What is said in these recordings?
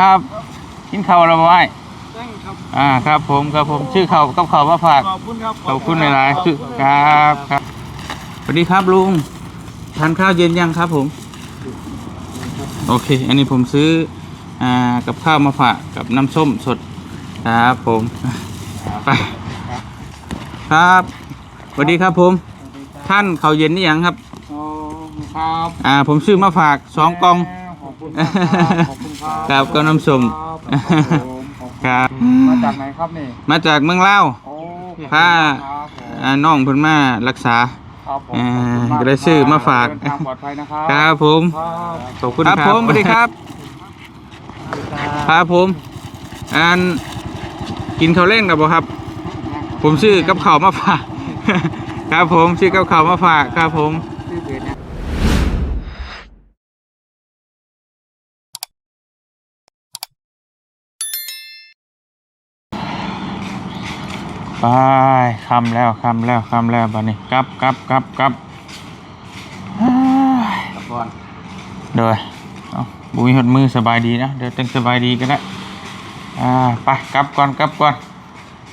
ครับกินข้าวแล้วบ่ไอ้ได้ครับอ่าครับ ผมครับผมชื่อข้าวกับข้าวมาฝากขอบคุณครับขอบคุณหลายๆชื่อครับครับสวัสดีครับลุงทานข้าวเย็นยังครับผม โอเค อันนี้ผมซื้ออ่ากับข้าวมาฝากกับน้ำส้มสดครับผมไปครับสวัสดีครับผม ท่านข้าวเย็นนี่ยังครับโอ้ครับ อ่าผมซื้อมาฝากสองกล่องขอบ คุณครับขอบคุณครับครับก็น้ำส้ม ครับผมขอบคุณครับมาจากไหนครับนี่มาจากเมืองลาวโอ้ผ้าครับผมอ่าน้องเพิ่นมารักษา ครับผมอ่าขอบคุณก็ได้ซื้อมาฝาก เดินทางปลอดภัยนะครับครับผมครับขอบคุณครับผมสวัสดีครับครับผมอันกินข้าวเล่นกับบ่ครับ ผมซื้อกับข้าวมาฝาก ครับผมซื้อกับข้าวมาฝากครับผม ไปคำแล้วคำแล้วคำแล้วบัดนี้กลับกลับกลับกลับอ้ยก่อนเดี๋ยวเอบุยหดมือสบายดีนะเดี๋ยวเต้นสบายดีก็ได้อ่าไปกลับก่อนกลับก่อน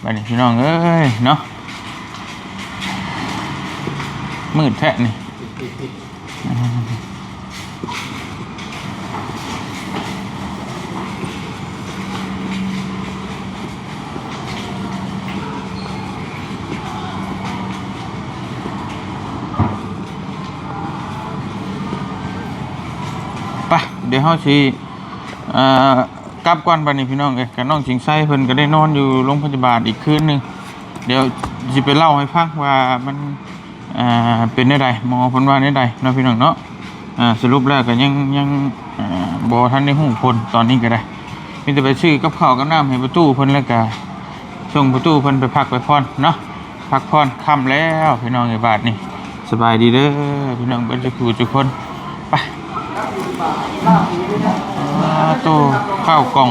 บัดนี้พี่น้องเอ้ยเนาะมืดแท้นี่ เดี๋ยวเฮาสิอ่อกลับก่อนบัดนี้พี่น้องเอ้ยกับน้องชิงไส้เพิ่นก็ได้นอนอยู่โรงพยาบาลอีกคืนหนึงเดี๋ยวสิไปเล่าให้ฟังว่ามันอ่าเป็นได้ใดหมอเพิ่นว่าได้ใดเนาะพี่น้องเนาะอ่าสรุปแล้วก็ยังยังอ่าบ่ทันได้ฮู้ผลตอนนี้ก็ได้มีแต่ไปซื้อกับข้าวกับน้ำให้ประตูเพิ่นแล้วก็ส่งประตูเพิ่นไปพักไปพรเนาะพักพรค่ำแล้วพี่น้องไอ้บาทนี่สบายดีเด้อพี่น้องเบิ่นทุกผู้ทุกคนไป ตู้ข้าวกล่อง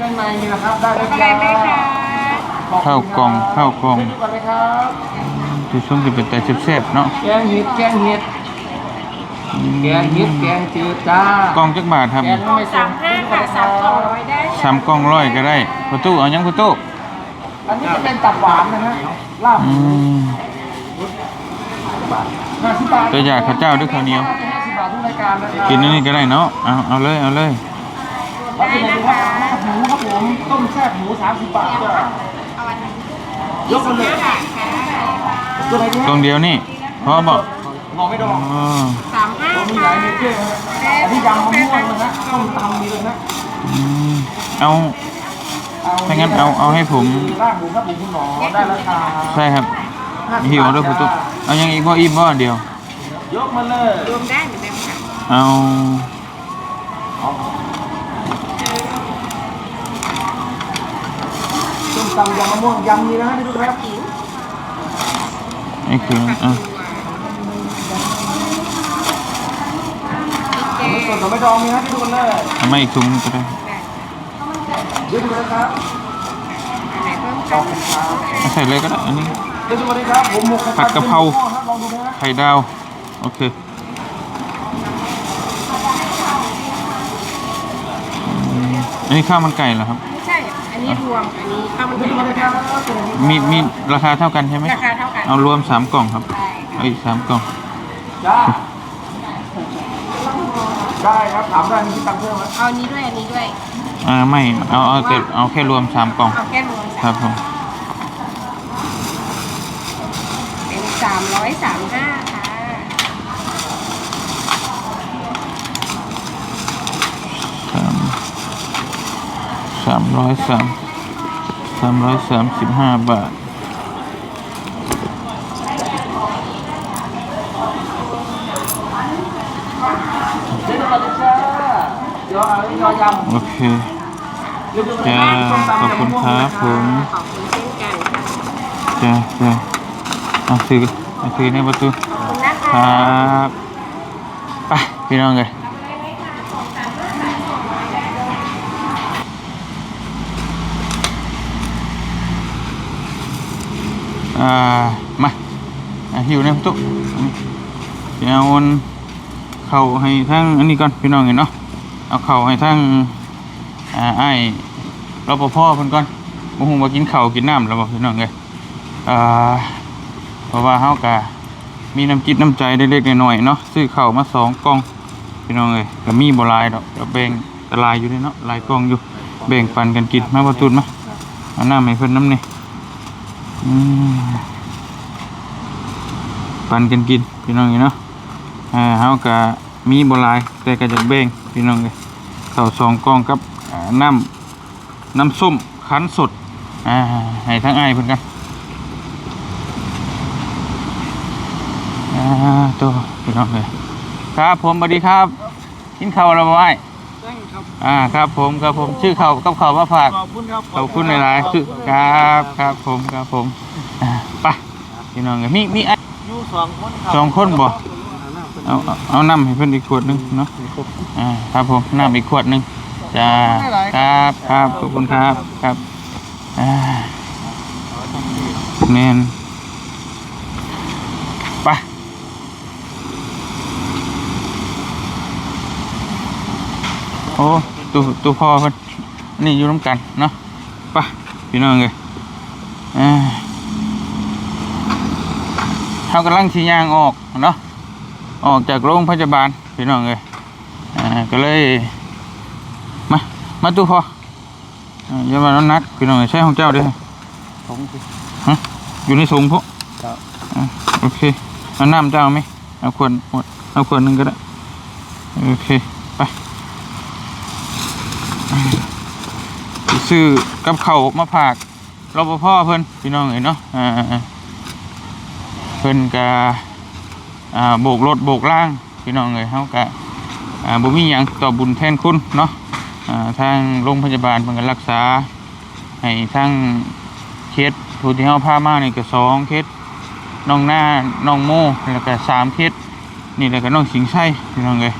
ด้านในนี่นะครับได้เลยอะไรไหมคะข้าวกล่องข้าวกล่องดูก่อนเลยครับที่ช่วงที่เป็นแต่เซฟๆเนาะแกงเห็ดแกงเห็ดแกงเห็ดแกงจืดจ้ากล่องจักบาทครับแกงไม่สามห้าค่ะสามสองร้อยได้สามกล่องร้อยก็ได้ประตูเอายังประตูอันนี้จะเป็นตับหวานนะฮะลาบอืมห้าสิบบาทตัวอย่างข้าวเจ้าด้วยข้าวเหนียวห้าสิบบาททุกรายการนะครับกินอันนี้ก็ได้เนาะเอาเอาเลยเอาเลยแล้วเป็นอะไรครับลาบหมูครับผมต้มแซ่บหมูสามสิบบาทจ้ะยกมาเลยบาทค่ะตัวไหนดีกล่องเดียวนี่พอบอกงอไม่ดองอ๋อสามห้ามีหค่ะลายเมนูนะอันนี้ยำมะม่วงเลยนะต้มตำมีเลยนะอืมเอาถ้างั้นเอาเอาให้ผมลาบหมูครับผมคุณหมอได้ราคาใช่ครับหิวด้วยประตูเอายังอีกบ่อิ่มบ่อันเดียวยกมาเลยรวมได้เหมือน เดิมค่ะเอาต้มตำยำมะม่วงยำมีนะที่ดูครับนี่คืออะแกส่วนของไม่ดองมีนะที่ดูกันเลยเอามาอีกถุงก็ได้เดี๋ยวดูนะครับอันไหนเพิ่มขอค่ะบคุณครับเอาใส่เลยก็ได้อันนี้เดี๋ยวดูกันเลยครับผมหมกผัดกะเพราลองดูนะไข่ดาว โอเค อืมอันนี้ข้าวมันไก่เหรอครับ ไม่ใช่ อันนี้รวม อันนี้ข้าวมันเดี๋ยวดูกันเลยครับมีมีราคาเท่ากันใช่ไหมราคาเท่ากันเอารวมสามกล่องครับ ใช่เอาอีกสามกล่อง จ้าได้ครับถามได้มีที่ตังค์เพิ่มไหมเอาอันนี้ด้วย อันนี้ด้วย อ่าไม่เอาเอาแต่เอาแค่รวมสามกล่อง เอาแค่รวมครัสาบมผมเป็นสามร้อยสามห้าค่ะ สาม สามร้อยสามสามร้อยสามสิบห้าบาท โอเค จ้าขอบคุณครับผม ขอบคุณเช่นกันค่ะจ้าจ้าเอาซื้อเอาซื้อในประตูขอบคุณนะคคะ รับ ไปพี่น้องเลย อ่ามาหิวเนี่ยตุ๊กเดี๋ยวอาเข่าให้ทั้งอันนี้ก่อนพี่น้องเห็นเนาะเอาเข่าให้ทั้งอ่าไอ้รปภเพิ่นก่อนบ่ฮู้ว่ากินข้าวกินน้ำแล้วบ่พี่น้องเอ้ยอ่าเพราะว่าเฮาก็มีน้ำจิตน้ำใจเล็กๆน้อยๆเนาะซื้อข้าวมาสองกล่องพี่น้องเอ้ยก็มีบ่หลายดอกก็แบ่งแตหลายอยู่เด้เนาะหลายกล่องอยู่แบ่งปันกันกินมาบ่ตุนมาเอาน้ำให้เพิ่นน้ำนี่ ปันกันกินพี่น้องเอ้ยเนาะอ่าเฮาก็มีบลาย แต่ก็จะแบ่งพี่น้องเอ้ยข้าสองกองกับน้ำน้ำส้มคั้นสดอ่าให้ทั้งไอ้เพิ่นกันอ่าตัวพี่น้องเลยครับผมสวัสดีครับ กินข้าวแล้วบ่ไอ้าย อ่าครับผมครับผมชื่อข้าวกับข้าวมาฝากขอบคุณครับขอบคุณหลายๆคือครับครับผมครับผมอ่าไปพี่น้องเลยมีมีไอ้อยู่สองคนครับสองคนบ่เอาเอาเอาน้ำให้เพิ่นอีกขวดหนึงเนาะอ่าครับผมน้ำอีกขวดหนึงจ้าครับครับขอบคุณครับครับอ่าแมนไปโอ้ ตัวตัวพ่อเพิ่นนี่อยู่น้ำกันเนาะไปพี่น้องเลยอ่าเขากำลังชี้ยางออกเนาะออกจากโรงพยาบาลพี่น้องเลยอ่าก็เลยมามาตู้พออ่าอย่ามาน้ำหนักพี่น้องเอ้ยใช้ของเจ้าเด้วยผมสิฮะอยู่ในสูงพวกครับอ่าโอเคเอาน้ำเจ้าไหมเอาขวดหมดเอาขวดหนึงก็ได้โอเคไปอ่าไป ซื้อกับเขามาผากรปภเพิ่นพี่น้องเอ้ยเนาะเพิ่นกะอ่าโบกรถโบกล่างพี่น้องเลยเขากะบ่มีหยังต่อบุญแทนคุณเนาะทางโรงพยาบาลเพิ่นกรักษาให้ทางเคสผู้ที่เฮาพามานี่ก็สองเคสน้องหน้าน้องโมแล้วก็สามเคสนี่แล้วก็น้องสิงห์ชัยพี่น้องเลย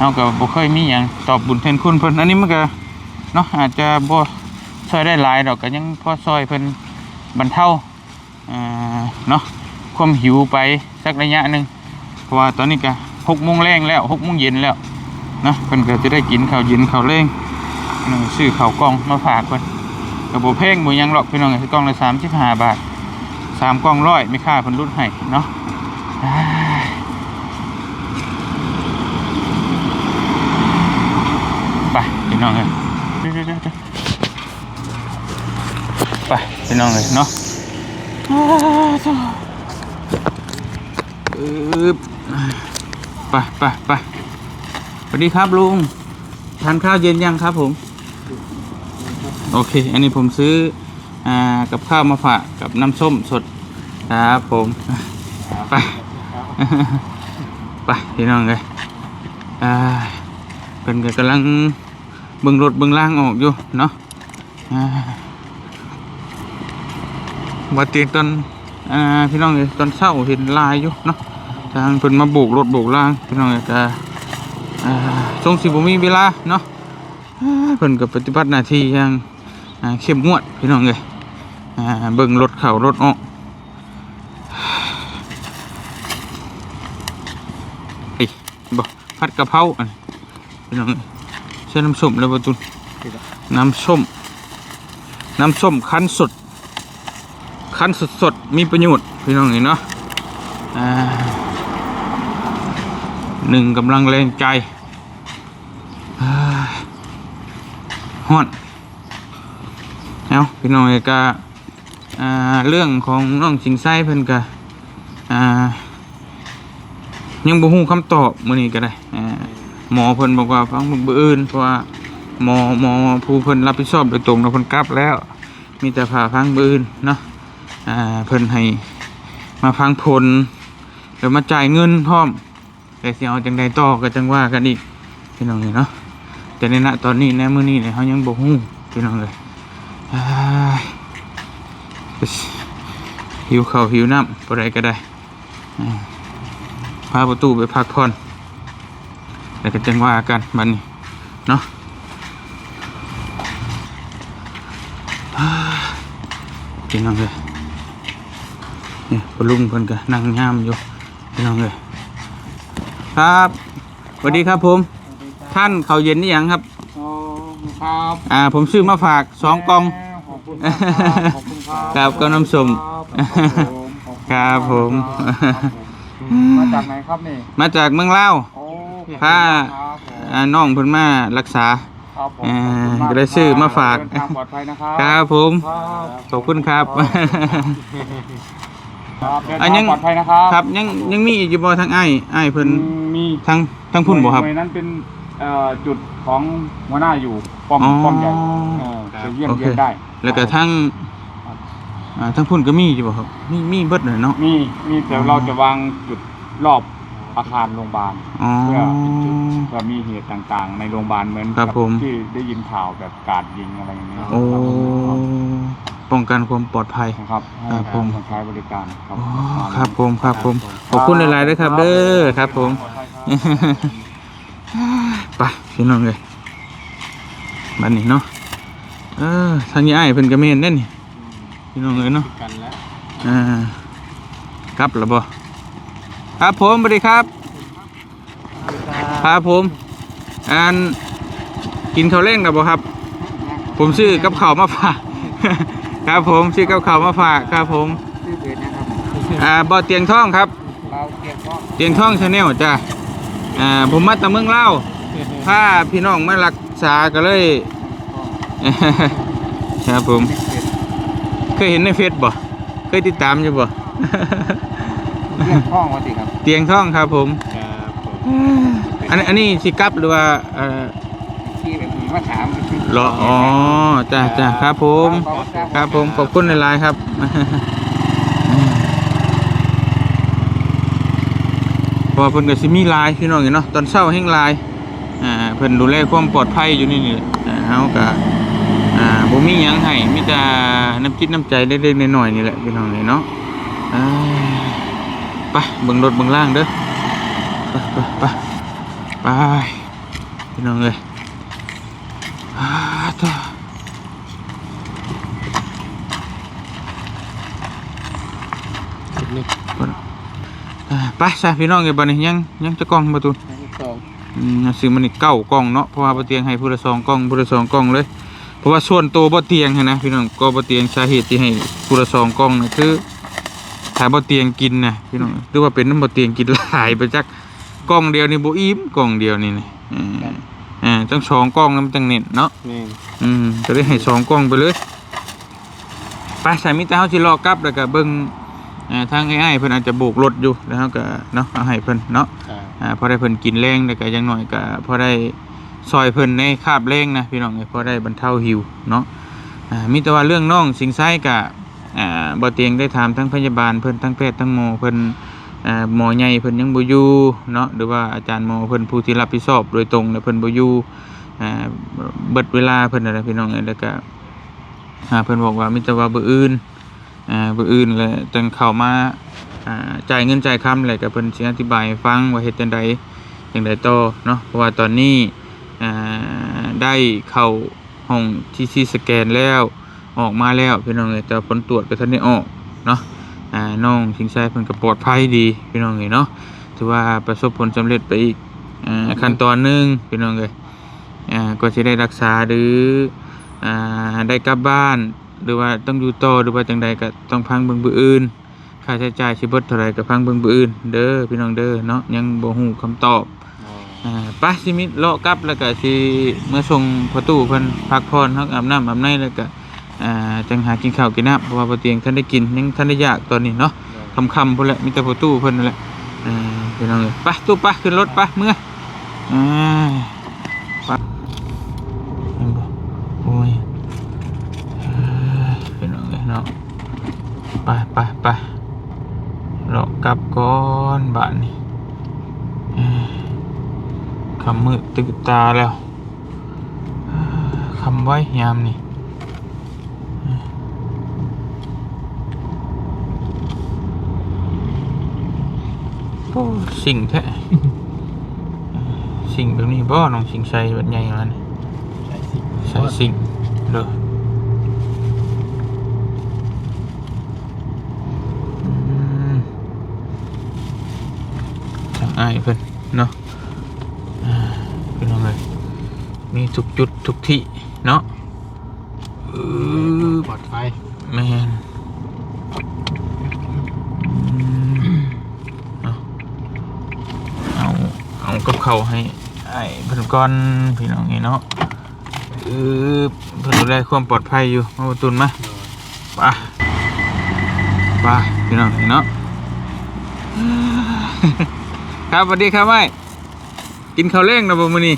เฮาก็บ่เคยมีหยังตอบบุญแทนคุณเพิ่นอันนี้มันก็เนาะอาจจะบ่ช่วยได้หลายดอกก็ยังพอช่วยเพิ่นบรรเทาอ่าเนาะความหิวไปสักระยะหนึ่งเพราะว่าตอนนี้ก็หกโมงแรงแล้วหกโมงเย็นแล้วนะเพิ่นก็จะได้กินข้าวเย็นข้าวแรงนี่ซื้อข้าวกล้องมาฝากเพิ่นกับโบเพ่งบหยังหรอกพี่น้องคือกล้องละสามสิบห้าบาทสามกล้องร้อยไม่ค่าเพิ่นรุ่นให้เนาะอ่าไปพี่ น้องเลยไปพี่น้องเลยเนาะไปไปไปสวัสดีครับลุง ทานข้าวเย็นยังครับผม โอเค อันนี้ผมซื้ออ่ากับข้าวมาฝากกับน้ำส้มสดครับผม ไป ไปพี่น้องเลยอ่าเป็นก็กำลัง เบิ่งรถเบิ่งล่างออกอยู่เนาะอ่าวัดเตียงตอนอพี่น้องเอ้ยตอนเช้าเห็นลายอยู่เนาะทางเพิ่นมาโบกรถโบกล่างพี่น้องเอ้ยก็อ่าทรงสิบมีเวลาเนาะเพิ่นก็ปฏิบัติหน้าที่อย่างเข้มงวดพี่น้องเอ้ยอ่าเบิ่งรถเข้ารถออกเอ้บ่ผัดกระเพราพี่น้องเอ้ย ใช้น้ำส้มแล้วบ่ตุนน้ำส้ม น้ำส้มคั้นสด คั้นสดๆมีประโยชน์พี่น้องเห็นเนาะอ่าหนึ่งกำลังแรงใจอ่าฮอนเอาพี่น้องเอกาอ่าเรื่องของน้องสิงไส้เพิ่นกะอ่ายังบ่ฮู้คำตอบมื้อนี้ก็ได้อ่า หมอเพิ่นบอกว่าฟังมื้ออื่นเพราะว่าหมอหมอผู้เพิ่นรับผิดชอบโดยตรงแล้วเพิ่นกลับแล้ว มีแต่ผ่าฟังมื้ออื่นเนาะอ่าเพิ่นให้มาฟังผลเดี๋ยวมาจ่ายเงินพร้อมแต่สิเอาจังใดต่อก็จังว่ากันอีกพี่น้องเลยเนาะแต่ในณตอนนี้ในมื้อนี้เนี่ยเขายังบ่ฮู้พี่น้องเลยอ้ยหิวข้าวหิวน้ำบ่ได้ก็ได้พาประตูไปพักผ่อน แล้วก็จังว่ากันบัดนี้เนาะอ้ายพี่น้องเลยนี่ปลุงเพิ่นก็นั่งย่ามอยู่พี่น้องเลยครับสวัสดีครับผม ท่านเขาวเย็นนี่ยังครับอ๋อคุณครับอ่าผมซื้อมาฝากสองกล่องขอบคุณครับขอบคุณครับครับก็น้ำส้มครับผม มาจากไหนครับนี่ มาจากเมืองลาวโอ้ พาครับผมอ่าน้องเพิ่นมารักษา ครับผมอ่าขอบคุณมก็ได้ซื้อมาฝาก เดินทางปลอดภัยนะครับครับผม ครับขอบคุณครับ ครับเดินอัทานงยัง ปลอดภัยนะครับครับยังยังมีอีกอยู่บ่ทางอ้ายอ้ายเพิ่นมีทางทางพุ่นบ่ครับ หน่วยนั้นเป็นเอ่อจุดของหัวหน้าอยู่ป้อมอ๋อป้อมใหญ่เออไปเยี่ยมโอเค เยี่ยมได้แล้วก็ทางอ่าทางพุ่นก็มีอยู่บ่ครับมีมีเบิดเลยเนาะ มีมีแต่เราจะวางจุดรอบ อาคารโรงพยาบาลอ๋อ เพื่อเป็นจุดเพื่อมีเหตุต่างๆ ในโรงพยาบาลเหมือนครับกัผม ที่ได้ยินข่าวแบบกราดยิงอะไรอย่างเงี้ยโอ้ป้องกันความปลอดภัย นะครับให้ครับผมคนใช้บริการครับ อ๋อครับผมครับผม ขอบคุณหลายๆด้วยครับ เด้อครับผม ไปพี่น้องเลยบัดนี้เนาะเออทางนี้อ้ายเพิ่นก็แม่นเด้นี่พี่น้องเอ้ยเนาะ กันแล้ว อ่าครับแล้วบ่ ครับผมสวัสดีครับครับผมอันกินข้าวเล่งแล้วบ่ครับ ผมซื้อกับข้าวมาฝากครับผมซื้อกับข้าวมาฝากครับผมชื่อเพจนะครับอ่าบ่อเตียงท่องครับเราเกียรติก็เตียงท่องชาแนลจ้ะอ่าผมมาจากเมืองเล่าวพาพี่น้องมารักษาก็เลยครับผม เคยเห็นในเฟซบ่เคยติดตามอยู่บ่ เรื่องห้องวะสิครับเตียงท่องครับผม ครับผมอันนี้อันนี้สิกลับหรือว่าเอ่อที่แบบผมมาถามรออ๋อจ้ะจ้ะครับผม ครับผมขอบคุณหลายๆครับ เพอเพิ่นก็สิมีไลายพี่น้องอยู่เนาะตอนเช้าแห่งไลายอ่าเพิ่นดูแลความปลอดภัยอยู่นี่นี่แหละอ่าเฮาก็อ่าบ่มีหยังให้มีแต่น้ำจิตน้ำใจเล็กๆน้อยๆนี่แหละพี่น้องนี่เนาะอ่า ไปเบิ่งรถเบิ่งล่างเด้อไปไปไปไปพี่น้องเอ้ยอ่าต่ออ่าไปซะพี่น้องเอ้ยบัดนี้ยังยังจะกล้องประตูสองอืมซื้อมันนี่เก้ากล้องเนาะเพราะว่าบ่เตียงให้ผู้ละสองกล้องผู้ละสองกล้องเลย เพราะว่าส่วนตัวบ่เตียงหั้นนะพี่น้องก็บ่เตียงสาเหตุที่ให้ผู้ละสองกล้องนี่คือ ถ้าบ่เตียงกินนะพี่น้องหรือว่าเป็นน้ำบ่เตียงกินหลายไปจักกล้องเดียวนี่บ่อิ่มกล้องเดียวนี่นี่อ่าอ่าต้องสองกล้องนำจังเน็ตเนาะนี่อืมก็ได้ให้สองกล้องไปเลยไปสายมิตรเฮาสิรอกลับแล้วก็เบิ่งอ่าทางอ้ายๆเพิ่นอาจจะโบกรถอยู่แล้วเฮาก็เนาะเอาให้เพิ่นเนาะอ่าพอได้เพิ่นกินแรงแล้วก็อยังน้อยก็พอได้ซอยเพิ่นในคาบแรงนะพี่น้องเอ้ยพอได้บรรเทาหิวเนาะอ่ามีแต่ว่าเรื่องน้องสิงไส้ก็อ่า บ่เตียงได้ถามทั้งพยาบาลเพิ่นทั้งแพทย์ทั้งหมอเพิ่นอ่าหมอใหญ่เพิ่นยังบ่อยู่เนาะหรือว่าอาจารย์หมอเพิ่นผู้ที่รับผิดชอบโดยตรงเนี่ยเพิ่นบ่อยู่เบิดเวลาเพิ่นอะไรพี่น้องเอ้ยแล้วก็เพิ่นบอกว่ามิตรว่าบออื่นอ่าเบออื่นแล้วจังเข้ามาจ่ายเงินจ่ายคำอะไรก็เพิ่นสิอธิบายฟังว่าเฮ็ดจังไดจังไดต่อเนาะเพราะว่าตอนนี้ได้เข้าห้องที่ซีสแกนแล้ว ออกมาแล้วพี่น้องเอ้ยแต่ผลตรวจก็ทันได้ออกเนาะอ่าน้องสิงไสเพิ่นก็ปลอดภัยดีพี่น้องเอ้ยเนาะถือว่าประสบผลสำเร็จไปอีกอ่าขั้นตอนหนึงพี่น้องเอ้ยอ่าก็จะได้รักษาหรืออ่าได้กลับบ้านหรือว่าต้องอยู่ต่อหรือว่าจังใดก็ต้องพังเบิ่งบื้ออื่นค่าใช้จ่ายสิเบิดเท่าไหร่ก็พังเบิ่งบื้ออื่นเด้อพี่น้องเด้อเนาะยังบ่ฮู้คำตอบอ่าไปสิมิเลาะกลับแล้วก็สิเมื่อส่งประตูเพิ่นพักผ่อนฮักอาบน้ำอาบในแล้วก็ อ่าจังหากินข้าวกินน้ำเพราะว่าบ่เตียงท่านได้กินยังท่านได้อยากตอนนี้เนาะค่ำๆพุ่นแหละมีแต่ประตูเพิ่นนั่นแหละอ่าพี่น้องเอ้ยไปตู้ไปขึ้นรถไปเมื่ออ่าเห็นบ่โอ้ยเอ้ยเป็นอะไรเนาะไปไปไปเรากลับก่อนบ้านนี่เอ้ยคำมืดตื่นตาแล้วเอ้ยคำไว้ยามนี่เอ้ย โอ้สิ่งแท้สิ่งแบบนี้บ่น้องสิ่งใส่แบบใหญ่แล้วนี่ใส่สิ่งเลยอืมทางอ้ายเพิ่นเนาะอ่าเป็นยังไงมีทุกจุดทุกที่เนาะเออ ปลอดภัย แมนอืมเอาเอา เอากับเขาวให้ ไอ้เพื่อนก้อนพี่น้องนี่เนาะเออเพื่อนดูแลความปลอดภัยอยู่มาประตุนมาไปไปพี่น้องนี่เนาะครับสวัสดีครับไม่กินข้าวเล้งนะผมมื้อนี้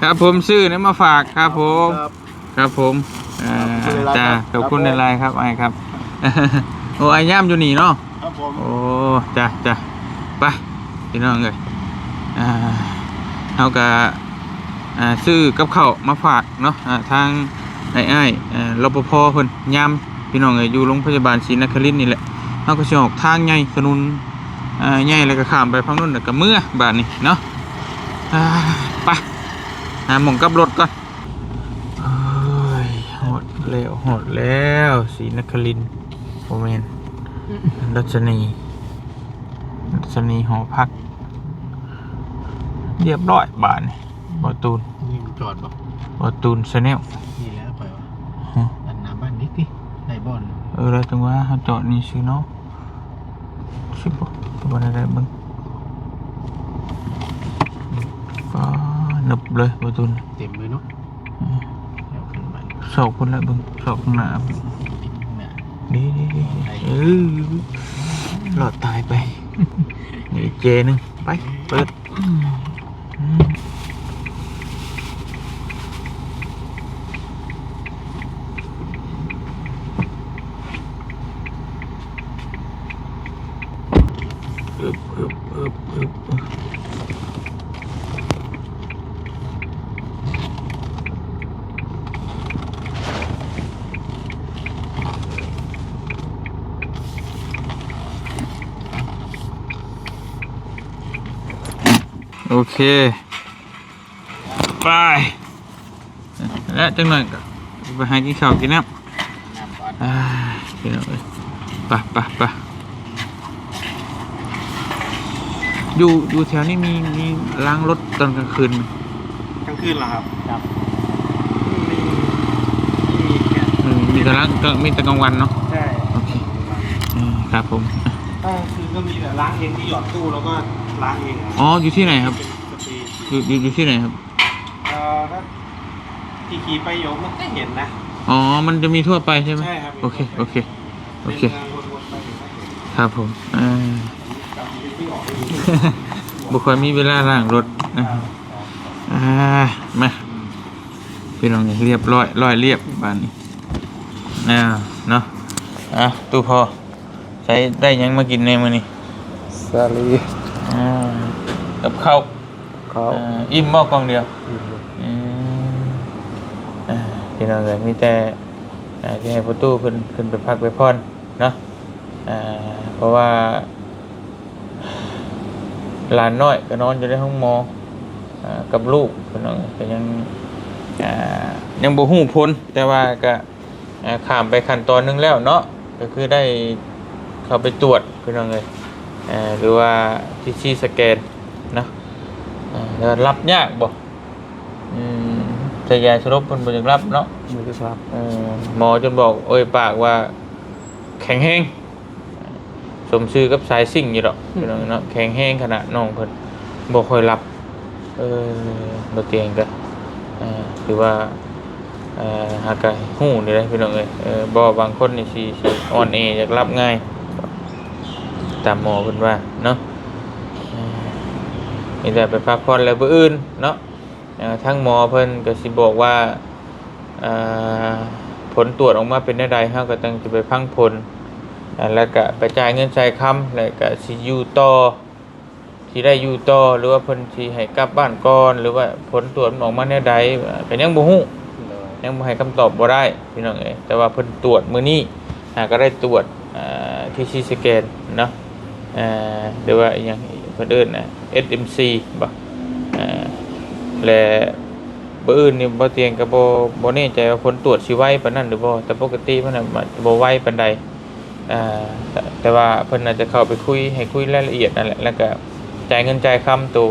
ครับผมซื้อเนี่ยมาฝากครับผม ครับครับผมอ่าขอบคุณ หลายๆจ้าครับขอบคุณครับผมในไลน์ครับไอ้ครับ โอ้ไอ้ย่ามอยู่นี่เนาะ ครับผมโอ้จ้าจ้าไปพี่น้องเลยอ่าเอากะอ่าซื้อกับข้าวมาฝากเนาะอ่าทางไอ้ไอ้ายอ่ารปภเพิ่นยามพี่น้องเอ้ยอยู่โรงพยาบาลศรีนครินทร์นี่แหละเฮาก็สิออกทางใหญ่ถนนอ่าใหญ่แล้วก็ข้ามไปฝั่งนู้นแล้วก็เมื่อบาดนี้เนาะอ่าไปหาหม่องกลับรถก่อนเอ้ยหมด แล้วหมดแล้วสีนครินทร์โอเมนรัชนีรัชนีหอพัก เรียบร้อยบานนี่บอตูนนี่มันจอดบ่บอตูนชาแนลนี่แหล้วไปวะอันน้ำบ้านนิดดิในบ่อนเออแล้วจังว่าเขาจอดนี่ซื้อเนาะชิบะวันอะไรบ้างก็นึบเลยบอตูนเต็มเลยเนาะเดี๋ยวขึ้นไป สอบคนละเบึงสอบข้างหน้าเบิ่นี่ยดีดีดีเออหลอดตายไปนี่เจนึงไป เปิดอืมอึบอึบอึบอึบอึบโอ เค ไป และจังหน่อยก็ไปหากินข้าวกินน้ำน้ำก่อนอ่าพี่น้องเอ้ยไปไปไปอยู่อยู่แถวนี้มีมีล้างรถตอนกลางคืนไหมกลางคืนเหรอครับครับมีมีแค่อืมมีแต่ล้างก็มีแต่กลางวันเนาะใช่โอเคอืมครับผมก็คือก็มีแต่ล้างเองที่หยอดตู้แล้วก็ล้างเองอ๋ออยู่ที่ไหนครับเป็นสเปรย์ อยู่อยู่อยู่ที่ไหนครับ เอ่อถ้าขี่ขี่ไปโยมมันก็เห็นนะอ๋อ มันจะมีทั่วไปใช่ไหมใช่ครับโอเค โอเค โอเค ดินทางวนๆไปเห็นก็เห็นครับผมอ่า กลับไปที่ออกไปบุคคลมีเวลาล้างรถนะครับอ่ามาพี่น้องเรียบร้อยร้อยเรียบบ้านนี้อ่าเนาะอะตู้พอใช้ได้หยังมากินในมื้อนี้สาลีอ่ากับข้าว เขาอ่าอิ่มหม้อกล่องเดียวอืมอ่าพี่น้องเลยมีแต่อ่าที่ให้ประตูขึ้นขึ้นไปพักไปพรเนาะอ่าเพราะว่าหลานน้อยก็นอนอยู่ในห้องหมออ่ากับลูกพี่น้องก็ยังอ่ายังบ่ฮู้พ้นแต่ว่าก็อ่าข้ามไปขั้นตอนหนึงแล้วเนาะก็คือได้เข้าไปตรวจพี่น้องเลยอ่าหรือว่าที่ชีสแกนเนาะอ่า แล้วรับยากบ่อืมแต่ยาสลบเพิ่นบ่อยากรับเนาะมือจะครับเออหมอจนบอกเอ้ยปากว่า แข็งแห้งสมชื่อกับสายซิ่งอยู่ดอกพี่น้องเนาะแข็งแห้งขนาดน้องเพิ่นบ่ค่อยรับ เออบ่เตียงก็อ่าคือว่าเอ่อหากะฮู้นี่แหละพี่น้องเอ้ยเออบ่บางคนนี่สิสิอ่อนแออยากรับง่ายตามหมอเพิ่นว่าเนาะอ่า มีแต่ไปพักผ่อนแล้วผู้อื่นเนาะทั้งหมอเพิ่นก็สิบอกว่าผลตรวจออกมาเป็นได้ใดเฮาก็ต้องจะไปพังผลแล้วก็ไปจ่ายเงินจ่ายคำแล้วก็สิอยู่ต่อที่ได้อยู่ต่อหรือว่าเพิ่นสิให้กลับบ้านก่อนหรือว่าผลตรวจมันออกมาแนวใดก็ยังบ่ฮู้ยังบ่ให้คำตอบบ่ได้พี่น้องเอ้แต่ว่าเพิ่นตรวจมื้อนี้อ่าก็ได้ตรวจที่ซีสแกนเนาะอ่าหรือว่าอหย่าง เพิ่นเอิ้นนะ SMC บ่อ่าและบ่อื่นนี่บ่เตียงก็บ่บ่แน่ใจว่าผลตรวจสิไวปานนั้นหรือบ่แต่ปกติมันน่ะมันบ่ไวปานใดอ่าแต่แต่ว่าเพิ่นน่าจะเข้าไปคุยให้คุยรายละเอียดนั่นแหละแล้วก็จ่ายเงินจ่ายคำตัว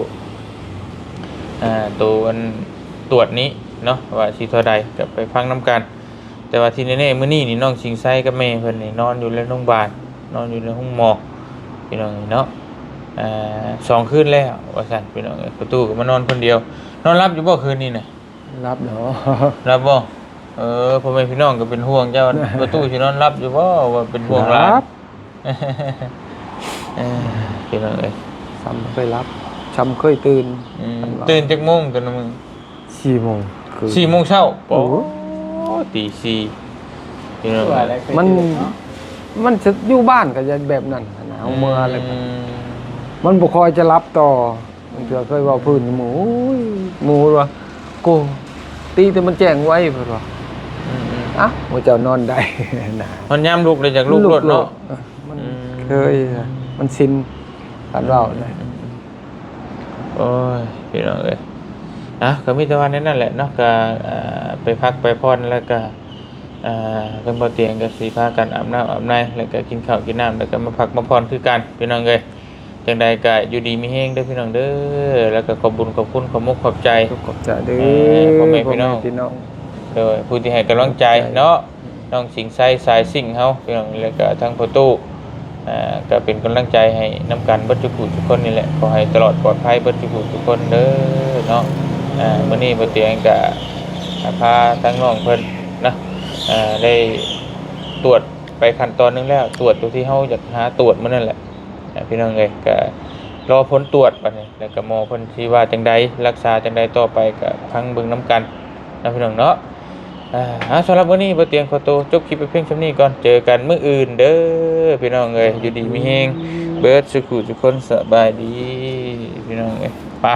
อ่าตัวอันตรวจนี้เนาะว่าสิเท่าใดก็ไปฟังนํกัน แต่ว่าที่แน่ๆมื้อนี้นี่น้องชิงไซกับแม่เพิ่นนี่นอนอยู่ในโรงพยาบาลนอนอยู่ในห้องหมอพี่น้องเนาะ สองคืนแล้วว่าซั่นพี่น้องเอ้ยประตูก็มานอนคนเดียว นอนรับอยู่บ่คืนนี้น่ะรับเนาะรับบ่เออพ่อแม่พี่น้องก็เป็นห่วงเจ้าประตูสินอนรับอยู่บ่ว่าเป็นห่วงหลานรับเออพี่น้องเอ้ยซ้ำเคยรับช้ำเคยตื่นอืมตื่นจักโมงตอนนั้นมึงสี่โมงคือสี่โมงเช้าโอ้โอ้ตีสี่พี่น้องเอ้ยมันมันจะอยู่บ้านก็จะแบบนั้นนะเอาเมื่ออะไรม มันบ่คอยจะรับต่อมันจะเคยเว่าพื้นหมูอุ้ยหมูว่าโกตีแต่มันแจ้งไว้เพิ่นว่าอืมอืมอะว่าเจ้านอนได้นะมันย่ำลูกเลยจากลูกรถเนาะออมันอืมเคยนะมันชินการเว้าเลยโอ้ยพี่น้องเอ้ยนะก็มีแต่ว่านั้นนั่นแหละเนาะก็อ่าไปพักไปพรแล้วก็อ่าเพิ่นบ่เตียงก็สิพากันอาบน้ำอาบในแล้วก็กินข้าวกินน้ำแล้วก็มาพักมาพรคือกันพี่น้องเอ้ย จังใดก็อยู่ดีมีแฮงเด้อพี่น้องเด้อแล้วก็ขอบบุญขอบคุณขอบมุกขอบใจ ขอบใจเด้อเออพ่อแม่พี่น้อง พี่น้องโดยผู้ที่ให้กำลังใจเนาะน้องสิงไซสายสิ่งเฮาพี่น้องแล้วก็ทั้งประตูอ่าก็เป็นกำลังใจให้นํกันเบิดทุกผู้ทุกคนนี่แหละขอให้ตลอดปลอดภัยเบิดทุกผู้ทุกคนเด้อเนาะอ่ามื้อนี้บ่เตียงก็พาทั้งน้องเพิ่นนะอ่าได้ตรวจไปขั้นตอนหนึงแล้ว ตรวจตัวที่เฮาอยากหาตรวจมื้อนั่นแหละอ่า พี่น้องเลยก็รอผลตรวจไปแล้วก็หมอเพิ่นสิว่าจังใดรักษาจังใดต่อไปก็พังเบิ่งนํกันนะพี่น้องเนาะอ่าสำหรับวันนี้บะเตียงขอตัวจบคลิปไปเพียงเท่านี้ก่อนเจอกันเมื่ออื่นเด้อพี่น้องเลยอยู่ดีมีแฮงเบิดสุขุทุกคนสบายดีพี่น้องเลยไป